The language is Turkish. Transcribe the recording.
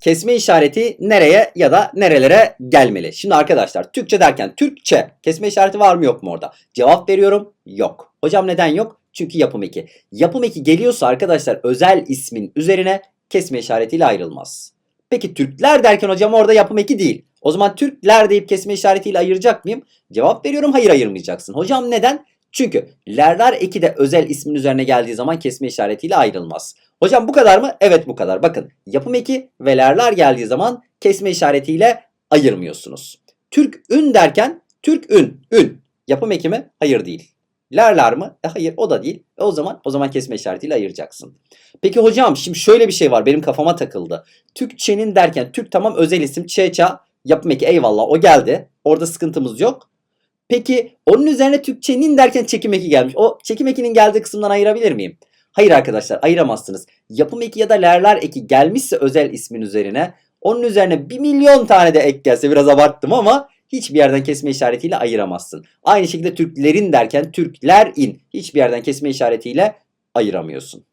kesme işareti nereye ya da nerelere gelmeli? Şimdi arkadaşlar Türkçe derken Türkçe kesme işareti var mı yok mu orada? Cevap veriyorum yok. Hocam neden yok? Çünkü yapım eki. Yapım eki geliyorsa arkadaşlar özel ismin üzerine kesme işaretiyle ayrılmaz. Peki Türkler derken hocam orada yapım eki değil. O zaman Türkler deyip kesme işaretiyle ayıracak mıyım? Cevap veriyorum hayır ayırmayacaksın. Hocam neden? Çünkü lerler eki de özel ismin üzerine geldiği zaman kesme işaretiyle ayrılmaz. Hocam bu kadar mı? Evet bu kadar. Bakın yapım eki ve lerler geldiği zaman kesme işaretiyle ayırmıyorsunuz. Türk ün derken Türk ün, ün. Yapım eki mi? Hayır değil. Lerler mı? E hayır o da değil. E o zaman o zaman kesme işaretiyle ayıracaksın. Peki hocam şimdi şöyle bir şey var benim kafama takıldı. Türkçenin derken Türk tamam özel isim çeça yapım eki eyvallah o geldi. Orada sıkıntımız yok. Peki onun üzerine Türkçenin derken çekim eki gelmiş. O çekim ekinin geldiği kısımdan ayırabilir miyim? Hayır arkadaşlar ayıramazsınız. Yapım eki ya da lerler eki gelmişse özel ismin üzerine onun üzerine bir milyon tane de ek gelse biraz abarttım ama hiçbir yerden kesme işaretiyle ayıramazsın. Aynı şekilde Türklerin derken Türkler in hiçbir yerden kesme işaretiyle ayıramıyorsun.